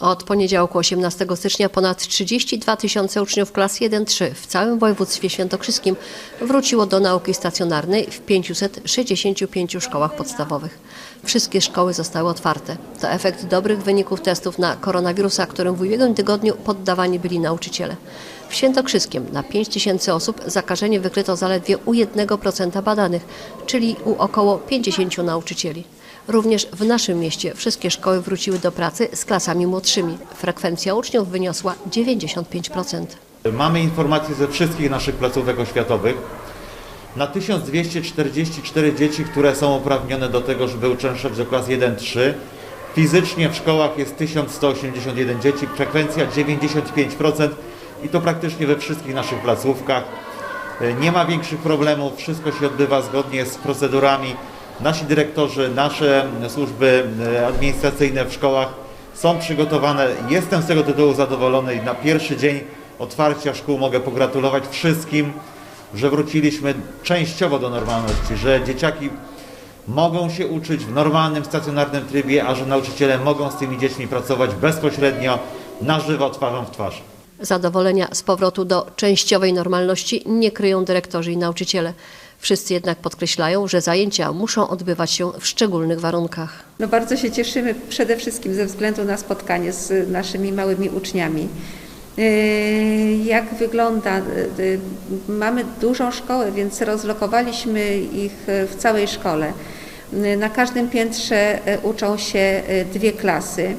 Od poniedziałku 18 stycznia ponad 32 tysiące uczniów klas 1-3 w całym województwie świętokrzyskim wróciło do nauki stacjonarnej w 565 szkołach podstawowych. Wszystkie szkoły zostały otwarte. To efekt dobrych wyników testów na koronawirusa, którym w ubiegłym tygodniu poddawani byli nauczyciele. W Świętokrzyskiem na 5 tysięcy osób zakażenie wykryto zaledwie u 1% badanych, czyli u około 50 nauczycieli. Również w naszym mieście wszystkie szkoły wróciły do pracy z klasami młodszymi. Frekwencja uczniów wyniosła 95%. Mamy informacje ze wszystkich naszych placówek oświatowych. Na 1244 dzieci, które są uprawnione do tego, żeby uczęszczać do klas 1-3, fizycznie w szkołach jest 1181 dzieci, frekwencja 95% i to praktycznie we wszystkich naszych placówkach. Nie ma większych problemów, wszystko się odbywa zgodnie z procedurami. Nasi dyrektorzy, nasze służby e, administracyjne w szkołach są przygotowane. Jestem z tego tytułu zadowolony i na pierwszy dzień otwarcia szkół mogę pogratulować wszystkim, że wróciliśmy częściowo do normalności, że dzieciaki mogą się uczyć w normalnym, stacjonarnym trybie, a że nauczyciele mogą z tymi dziećmi pracować bezpośrednio, na żywo, twarzą w twarz. Zadowolenia z powrotu do częściowej normalności nie kryją dyrektorzy i nauczyciele. Wszyscy jednak podkreślają, że zajęcia muszą odbywać się w szczególnych warunkach. No bardzo się cieszymy przede wszystkim ze względu na spotkanie z naszymi małymi uczniami. Yy, Jak wygląda? Yy, Mamy dużą szkołę, więc rozlokowaliśmy ich w całej szkole. Yy, Na każdym piętrze uczą się dwie klasy.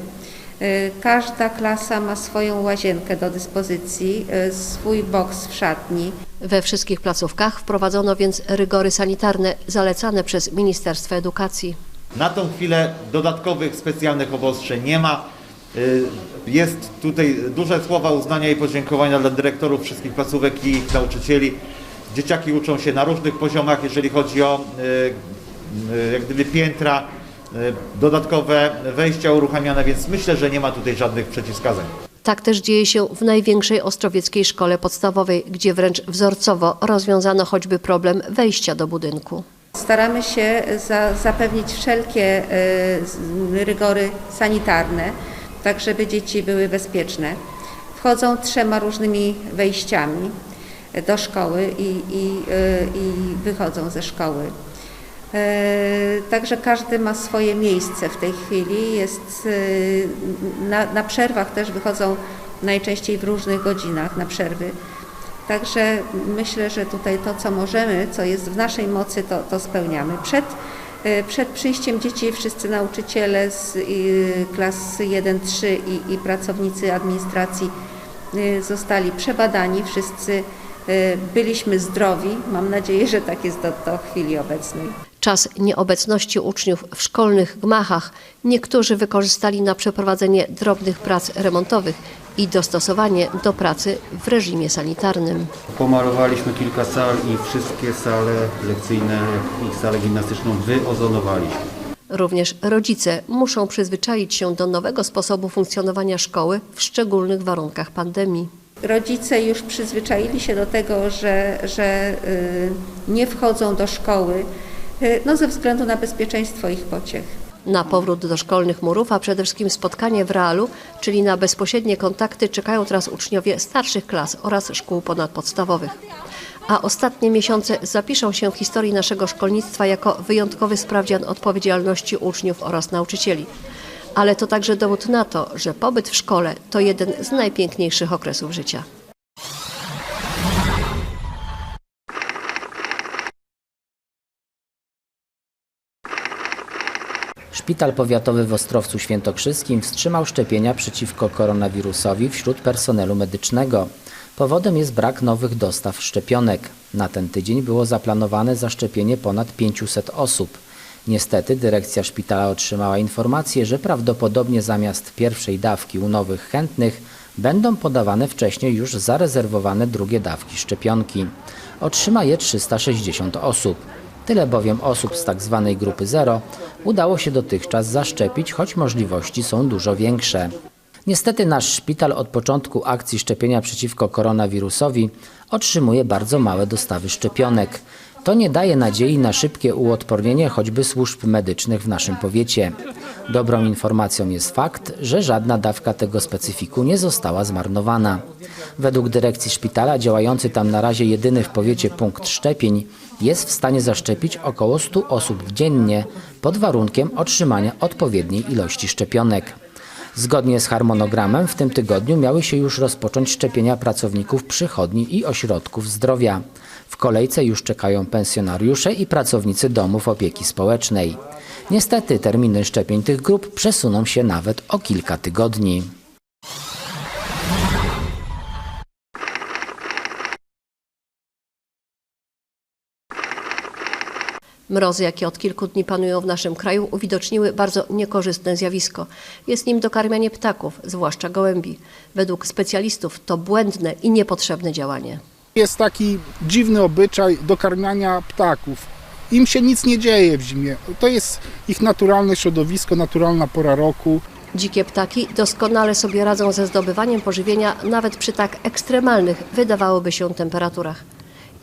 Yy, Każda klasa ma swoją łazienkę do dyspozycji, yy, swój boks w szatni. We wszystkich placówkach wprowadzono więc rygory sanitarne zalecane przez Ministerstwo Edukacji. Na tą chwilę dodatkowych specjalnych obostrzeń nie ma. Y, Jest tutaj duże słowa uznania i podziękowania dla dyrektorów wszystkich placówek i ich nauczycieli. Dzieciaki uczą się na różnych poziomach, jeżeli chodzi o y, y, jak gdyby piętra, y, dodatkowe wejścia uruchamiane, więc myślę, że nie ma tutaj żadnych przeciwwskazań. Tak też dzieje się w największej ostrowieckiej szkole podstawowej, gdzie wręcz wzorcowo rozwiązano choćby problem wejścia do budynku. Staramy się za, zapewnić wszelkie y, rygory sanitarne, tak żeby dzieci były bezpieczne. Wchodzą trzema różnymi wejściami do szkoły i, i, y, i wychodzą ze szkoły. E, Także każdy ma swoje miejsce w tej chwili. Jest, y, na, na przerwach też wychodzą najczęściej w różnych godzinach na przerwy. Także myślę, że tutaj to, co możemy, co jest w naszej mocy, to, to spełniamy. Przed, e, przed przyjściem dzieci wszyscy nauczyciele z klas 1-3 i, i pracownicy administracji zostali przebadani. Wszyscy byliśmy zdrowi. Mam nadzieję, że tak jest do, do chwili obecnej. Czas nieobecności uczniów w szkolnych gmachach niektórzy wykorzystali na przeprowadzenie drobnych prac remontowych i dostosowanie do pracy w reżimie sanitarnym. Pomalowaliśmy kilka sal i wszystkie sale lekcyjne, jak i salę gimnastyczną wyozonowaliśmy. Również rodzice muszą przyzwyczaić się do nowego sposobu funkcjonowania szkoły w szczególnych warunkach pandemii. Rodzice już przyzwyczaili się do tego, że, że y, nie wchodzą do szkoły y, no, ze względu na bezpieczeństwo ich pociech. Na powrót do szkolnych murów, a przede wszystkim spotkanie w realu, czyli na bezpośrednie kontakty, czekają teraz uczniowie starszych klas oraz szkół ponadpodstawowych. A ostatnie miesiące zapiszą się w historii naszego szkolnictwa jako wyjątkowy sprawdzian odpowiedzialności uczniów oraz nauczycieli. Ale to także dowód na to, że pobyt w szkole to jeden z najpiękniejszych okresów życia. Szpital Powiatowy w Ostrowcu Świętokrzyskim wstrzymał szczepienia przeciwko koronawirusowi wśród personelu medycznego. Powodem jest brak nowych dostaw szczepionek. Na ten tydzień było zaplanowane zaszczepienie ponad 500 osób. Niestety dyrekcja szpitala otrzymała informację, że prawdopodobnie zamiast pierwszej dawki u nowych chętnych będą podawane wcześniej już zarezerwowane drugie dawki szczepionki. Otrzyma je 360 osób. Tyle bowiem osób z tak zwanej grupy zero udało się dotychczas zaszczepić, choć możliwości są dużo większe. Niestety nasz szpital od początku akcji szczepienia przeciwko koronawirusowi otrzymuje bardzo małe dostawy szczepionek. To nie daje nadziei na szybkie uodpornienie choćby służb medycznych w naszym powiecie. Dobrą informacją jest fakt, że żadna dawka tego specyfiku nie została zmarnowana. Według dyrekcji szpitala działający tam na razie jedyny w powiecie punkt szczepień jest w stanie zaszczepić około 100 osób dziennie pod warunkiem otrzymania odpowiedniej ilości szczepionek. Zgodnie z harmonogramem w tym tygodniu miały się już rozpocząć szczepienia pracowników przychodni i ośrodków zdrowia. W kolejce już czekają pensjonariusze i pracownicy domów opieki społecznej. Niestety terminy szczepień tych grup przesuną się nawet o kilka tygodni. Mrozy, jakie od kilku dni panują w naszym kraju, uwidoczniły bardzo niekorzystne zjawisko. Jest nim dokarmianie ptaków, zwłaszcza gołębi. Według specjalistów to błędne i niepotrzebne działanie. Jest taki dziwny obyczaj dokarmiania ptaków. Im się nic nie dzieje w zimie. To jest ich naturalne środowisko, naturalna pora roku. Dzikie ptaki doskonale sobie radzą ze zdobywaniem pożywienia nawet przy tak ekstremalnych, wydawałoby się, temperaturach.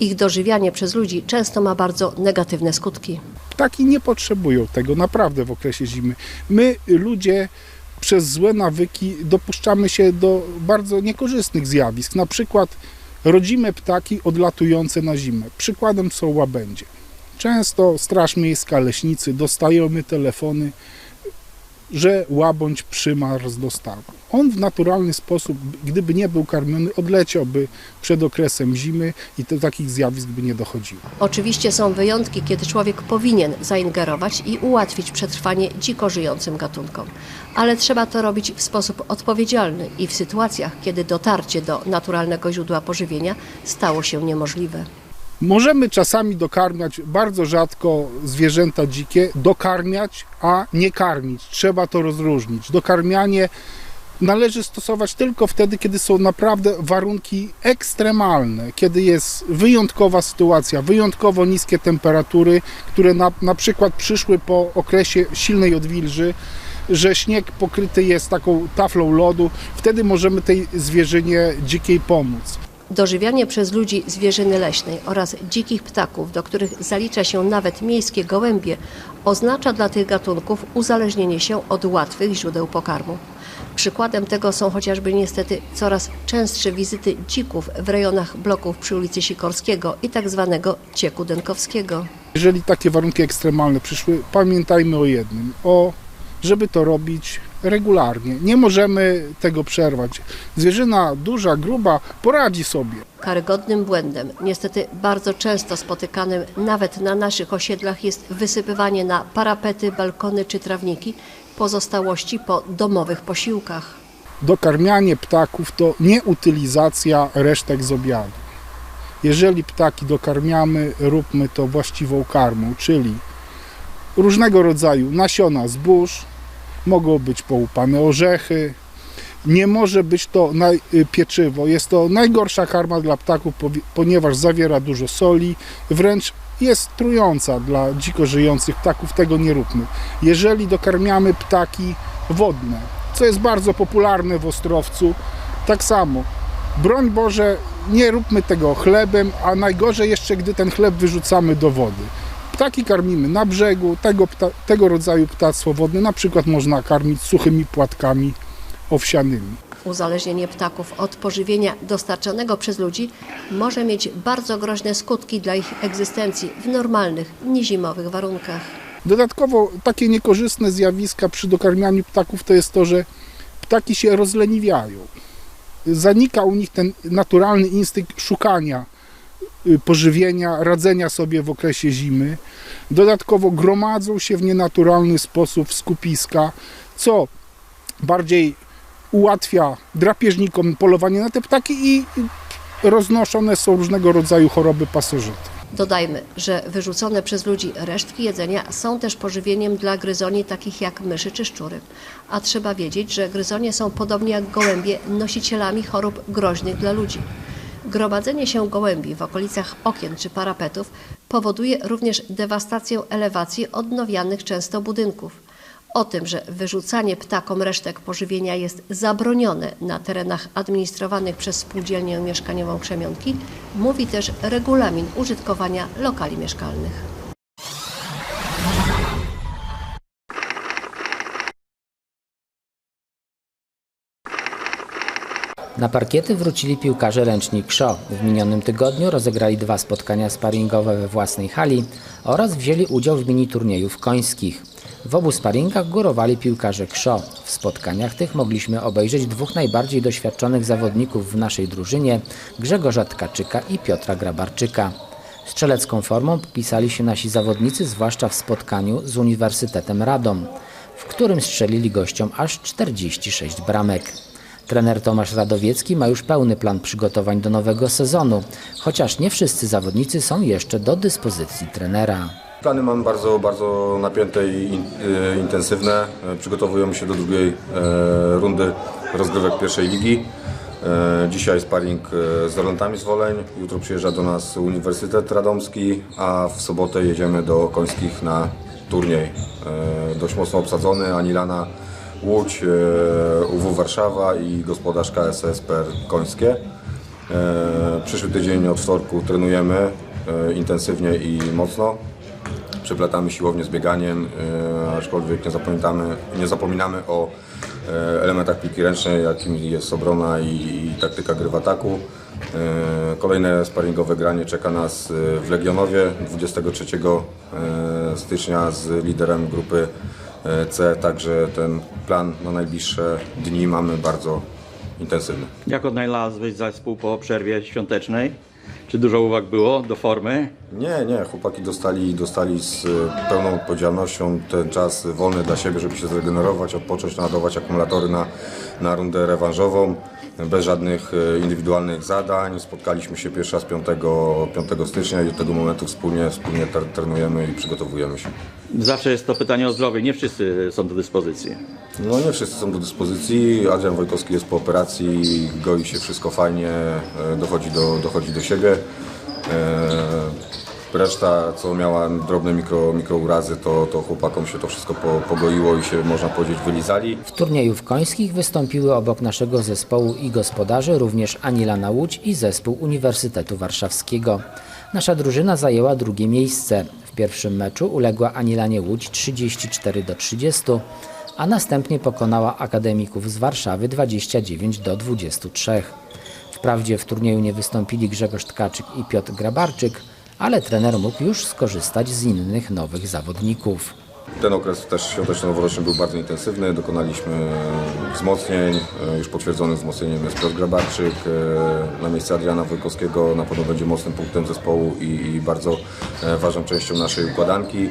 Ich dożywianie przez ludzi często ma bardzo negatywne skutki. Ptaki nie potrzebują tego naprawdę w okresie zimy. My, ludzie, przez złe nawyki dopuszczamy się do bardzo niekorzystnych zjawisk. Na przykład rodzime ptaki odlatujące na zimę. Przykładem są łabędzie. Często Straż Miejska, leśnicy dostajemy telefony, że łabędź przymarł z dostawy. On w naturalny sposób, gdyby nie był karmiony, odleciałby przed okresem zimy i do takich zjawisk by nie dochodziło. Oczywiście są wyjątki, kiedy człowiek powinien zaingerować i ułatwić przetrwanie dziko żyjącym gatunkom. Ale trzeba to robić w sposób odpowiedzialny i w sytuacjach, kiedy dotarcie do naturalnego źródła pożywienia stało się niemożliwe. Możemy czasami dokarmiać bardzo rzadko zwierzęta dzikie, dokarmiać, a nie karmić. Trzeba to rozróżnić. Dokarmianie należy stosować tylko wtedy, kiedy są naprawdę warunki ekstremalne, kiedy jest wyjątkowa sytuacja, wyjątkowo niskie temperatury, które na, na przykład przyszły po okresie silnej odwilży, że śnieg pokryty jest taką taflą lodu, wtedy możemy tej zwierzynie dzikiej pomóc. Dożywianie przez ludzi zwierzyny leśnej oraz dzikich ptaków, do których zalicza się nawet miejskie gołębie, oznacza dla tych gatunków uzależnienie się od łatwych źródeł pokarmu. Przykładem tego są chociażby niestety coraz częstsze wizyty dzików w rejonach bloków przy ulicy Sikorskiego i tak zwanego cieku denkowskiego. Jeżeli takie warunki ekstremalne przyszły, pamiętajmy o jednym, o żeby to robić regularnie. Nie możemy tego przerwać. Zwierzyna duża, gruba poradzi sobie. Karygodnym błędem, niestety bardzo często spotykanym nawet na naszych osiedlach jest wysypywanie na parapety, balkony czy trawniki pozostałości po domowych posiłkach. Dokarmianie ptaków to nie utylizacja resztek z obiadu. Jeżeli ptaki dokarmiamy, róbmy to właściwą karmą, czyli różnego rodzaju nasiona zbóż, mogą być połupane orzechy. Nie może być to y, pieczywo. Jest to najgorsza karma dla ptaków, ponieważ zawiera dużo soli, wręcz jest trująca dla dziko żyjących ptaków. Tego nie róbmy. Jeżeli dokarmiamy ptaki wodne, co jest bardzo popularne w Ostrowcu, tak samo. Broń Boże, nie róbmy tego chlebem, a najgorzej jeszcze, gdy ten chleb wyrzucamy do wody. Ptaki karmimy na brzegu, tego, pta, tego rodzaju ptactwo wodne na przykład można karmić suchymi płatkami owsianymi. Uzależnienie ptaków od pożywienia dostarczanego przez ludzi może mieć bardzo groźne skutki dla ich egzystencji w normalnych, niezimowych warunkach. Dodatkowo takie niekorzystne zjawiska przy dokarmianiu ptaków to jest to, że ptaki się rozleniwiają. Zanika u nich ten naturalny instynkt szukania pożywienia, radzenia sobie w okresie zimy. Dodatkowo gromadzą się w nienaturalny sposób w skupiska, co bardziej ułatwia drapieżnikom polowanie na te ptaki i roznoszone są różnego rodzaju choroby pasożyty. Dodajmy, że wyrzucone przez ludzi resztki jedzenia są też pożywieniem dla gryzoni takich jak myszy czy szczury. A trzeba wiedzieć, że gryzonie są podobnie jak gołębie nosicielami chorób groźnych dla ludzi. Gromadzenie się gołębi w okolicach okien czy parapetów powoduje również dewastację elewacji odnowianych często budynków. O tym, że wyrzucanie ptakom resztek pożywienia jest zabronione na terenach administrowanych przez spółdzielnię mieszkaniową Krzemionki, mówi też regulamin użytkowania lokali mieszkalnych. Na parkiety wrócili piłkarze ręczni KSZO. W minionym tygodniu rozegrali dwa spotkania sparingowe we własnej hali oraz wzięli udział w mini turniejów końskich. W obu sparingach górowali piłkarze KSZO. W spotkaniach tych mogliśmy obejrzeć dwóch najbardziej doświadczonych zawodników w naszej drużynie, Grzegorza Tkaczyka i Piotra Grabarczyka. Strzelecką formą popisali się nasi zawodnicy, zwłaszcza w spotkaniu z Uniwersytetem Radom, w którym strzelili gościom aż 46 bramek. Trener Tomasz Radowiecki ma już pełny plan przygotowań do nowego sezonu, chociaż nie wszyscy zawodnicy są jeszcze do dyspozycji trenera. Plany mam bardzo, bardzo napięte i y, intensywne. Przygotowujemy się do drugiej e, rundy rozgrywek pierwszej ligi. E, dzisiaj sparring e, z Rolantami z Woleń, jutro przyjeżdża do nas Uniwersytet Radomski, a w sobotę jedziemy do Końskich na turniej. Dość mocno obsadzony, Anilana Łódź, e, UW Warszawa i gospodarz KSS Per Końskie. E, Przyszły tydzień od wtorku trenujemy e, intensywnie i mocno. Przeplatamy siłownię z bieganiem, aczkolwiek nie zapominamy, nie zapominamy o elementach piłki ręcznej, jakim jest obrona i, i taktyka gry w ataku. Kolejne sparingowe granie czeka nas w Legionowie 23 e, stycznia z liderem grupy C, także ten plan na najbliższe dni mamy bardzo intensywny. Jak odnalazłeś zespół po przerwie świątecznej? Czy dużo uwag było do formy? Nie, nie, chłopaki dostali, dostali z e, pełną odpowiedzialnością ten czas wolny dla siebie, żeby się zregenerować, odpocząć, naładować akumulatory na, na rundę rewanżową, bez żadnych e, indywidualnych zadań. Spotkaliśmy się pierwszy raz 5, 5 stycznia i od tego momentu wspólnie, wspólnie tre- trenujemy i przygotowujemy się. Zawsze jest to pytanie o zdrowie. Nie wszyscy są do dyspozycji. No nie wszyscy są do dyspozycji. Adrian Wojkowski jest po operacji, goi się wszystko fajnie, e, dochodzi do, dochodzi do siebie. Reszta, co miała drobne mikro, mikrourazy, to, to chłopakom się to wszystko po, pogoiło i się, można powiedzieć, wylizali. W turnieju w Końskich wystąpiły obok naszego zespołu i gospodarzy również Anilana Łódź i zespół Uniwersytetu Warszawskiego. Nasza drużyna zajęła drugie miejsce. W pierwszym meczu uległa Anilanie Łódź 34 do 30, a następnie pokonała akademików z Warszawy 29 do 23. Wprawdzie w turnieju nie wystąpili Grzegorz Tkaczyk i Piotr Grabarczyk, ale trener mógł już skorzystać z innych nowych zawodników. Ten okres też świąteczno-noworoczny był bardzo intensywny. Dokonaliśmy wzmocnień. E, Już potwierdzonym wzmocnieniem jest Piotr Grabarczyk. E, Na miejsce Adriana Wojkowskiego na pewno będzie mocnym punktem zespołu i, i bardzo e, ważną częścią naszej układanki.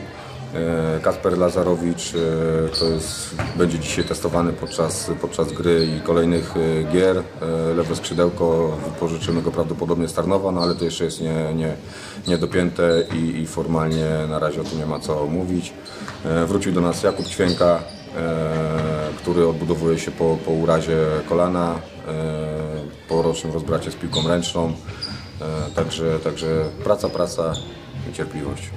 E, Kasper Lazarowicz e, to jest, będzie dzisiaj testowany podczas, podczas gry i kolejnych e, gier. Lewe skrzydełko wypożyczymy go prawdopodobnie z Tarnowa, no ale to jeszcze jest nie, nie, niedopięte i, i formalnie na razie o tym nie ma co mówić. Wrócił do nas Jakub Ćwięka, który odbudowuje się po, po urazie kolana, po rocznym rozbracie z piłką ręczną. Także, także praca, praca i cierpliwość.